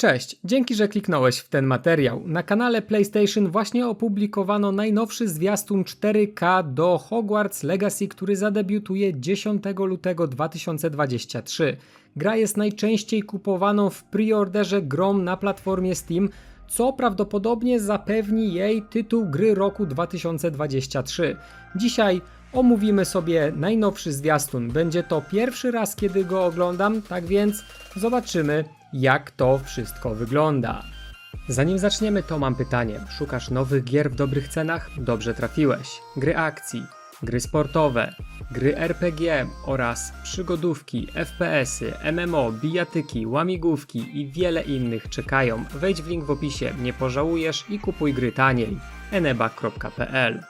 Cześć, dzięki, że kliknąłeś w ten materiał. Na kanale PlayStation właśnie opublikowano najnowszy zwiastun 4K do Hogwarts Legacy, który zadebiutuje 10 lutego 2023. Gra jest najczęściej kupowaną w preorderze grą na platformie Steam, co prawdopodobnie zapewni jej tytuł gry roku 2023. Dzisiaj omówimy sobie najnowszy zwiastun. Będzie to pierwszy raz, kiedy go oglądam, tak więc zobaczymy, jak to wszystko wygląda. Zanim zaczniemy, to mam pytanie. Szukasz nowych gier w dobrych cenach? Dobrze trafiłeś. Gry akcji, gry sportowe, gry RPG oraz przygodówki, FPS-y, MMO, bijatyki, łamigłówki i wiele innych czekają. Wejdź w link w opisie, nie pożałujesz i kupuj gry taniej. eneba.pl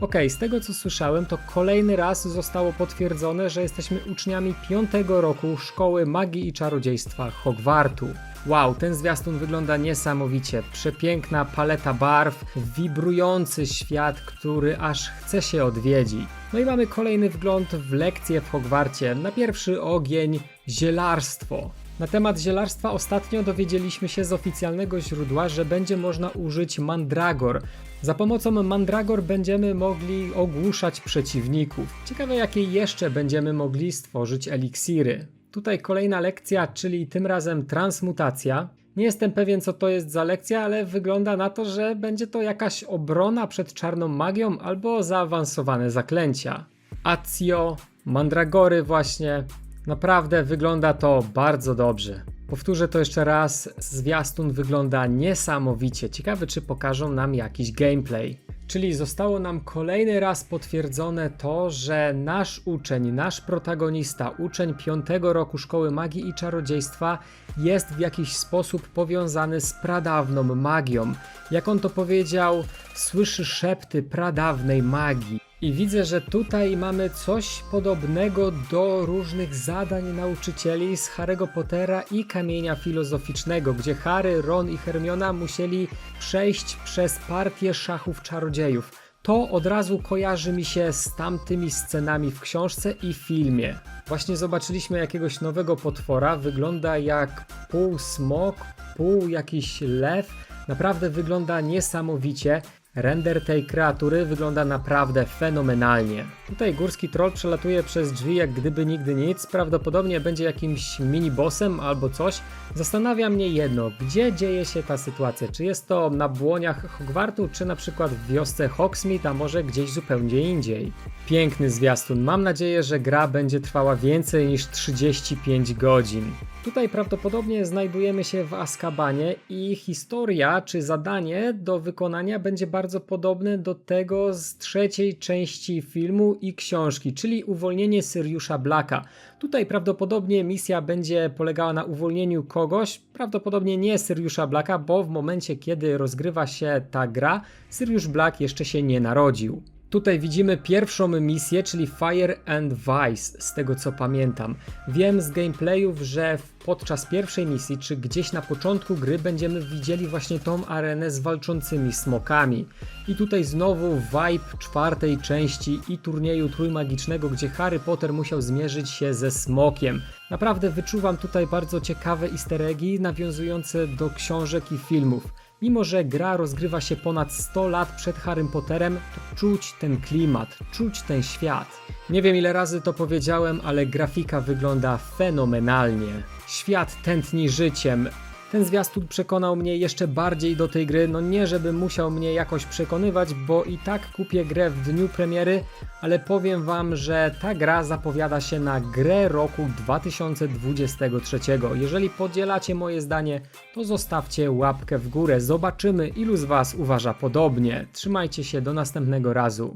Okej, z tego co słyszałem, to kolejny raz zostało potwierdzone, że jesteśmy uczniami piątego roku Szkoły Magii i Czarodziejstwa Hogwartu. Wow, ten zwiastun wygląda niesamowicie. Przepiękna paleta barw, wibrujący świat, który aż chce się odwiedzić. No i mamy kolejny wgląd w lekcje w Hogwarcie. Na pierwszy ogień zielarstwo. Na temat zielarstwa ostatnio dowiedzieliśmy się z oficjalnego źródła, że będzie można użyć mandragor. Za pomocą mandragor będziemy mogli ogłuszać przeciwników. Ciekawe jakie jeszcze będziemy mogli stworzyć eliksiry. Tutaj kolejna lekcja, czyli tym razem transmutacja. Nie jestem pewien co to jest za lekcja, ale wygląda na to, że będzie to jakaś obrona przed czarną magią albo zaawansowane zaklęcia. Accio, mandragory właśnie. Naprawdę wygląda to bardzo dobrze. Powtórzę to jeszcze raz, zwiastun wygląda niesamowicie. Ciekawy, czy pokażą nam jakiś gameplay. Czyli zostało nam kolejny raz potwierdzone to, że nasz uczeń, nasz protagonista, uczeń piątego roku Szkoły Magii i Czarodziejstwa jest w jakiś sposób powiązany z pradawną magią. Jak on to powiedział, słyszy szepty pradawnej magii. I widzę, że tutaj mamy coś podobnego do różnych zadań nauczycieli z Harry'ego Pottera i Kamienia Filozoficznego, gdzie Harry, Ron i Hermiona musieli przejść przez partię szachów czarodziejów. To od razu kojarzy mi się z tamtymi scenami w książce i filmie. Właśnie zobaczyliśmy jakiegoś nowego potwora, wygląda jak pół smok, pół jakiś lew. Naprawdę wygląda niesamowicie. Render tej kreatury wygląda naprawdę fenomenalnie. Tutaj górski troll przelatuje przez drzwi jak gdyby nigdy nic, prawdopodobnie będzie jakimś mini-bossem albo coś. Zastanawia mnie jedno, gdzie dzieje się ta sytuacja? Czy jest to na błoniach Hogwartu, czy na przykład w wiosce Hogsmeade, a może gdzieś zupełnie indziej? Piękny zwiastun, mam nadzieję, że gra będzie trwała więcej niż 35 godzin. Tutaj prawdopodobnie znajdujemy się w Azkabanie i historia czy zadanie do wykonania będzie bardzo podobne do tego z trzeciej części filmu i książki, czyli uwolnienie Syriusza Blacka. Tutaj prawdopodobnie misja będzie polegała na uwolnieniu kogoś, prawdopodobnie nie Syriusza Blacka, bo w momencie kiedy rozgrywa się ta gra, Sirius Black jeszcze się nie narodził. Tutaj widzimy pierwszą misję, czyli Fire and Vice, z tego co pamiętam. Wiem z gameplayów, że podczas pierwszej misji, czy gdzieś na początku gry będziemy widzieli właśnie tą arenę z walczącymi smokami. I tutaj znowu vibe czwartej części i turnieju trójmagicznego, gdzie Harry Potter musiał zmierzyć się ze smokiem. Naprawdę wyczuwam tutaj bardzo ciekawe easter eggi nawiązujące do książek i filmów. Mimo, że gra rozgrywa się ponad 100 lat przed Harrym Potterem, to czuć ten klimat, czuć ten świat. Nie wiem ile razy to powiedziałem, ale grafika wygląda fenomenalnie. Świat tętni życiem. Ten zwiastun przekonał mnie jeszcze bardziej do tej gry. No nie, żebym musiał mnie jakoś przekonywać, bo i tak kupię grę w dniu premiery, ale powiem wam, że ta gra zapowiada się na grę roku 2023. Jeżeli podzielacie moje zdanie, to zostawcie łapkę w górę. Zobaczymy, ilu z was uważa podobnie. Trzymajcie się do następnego razu.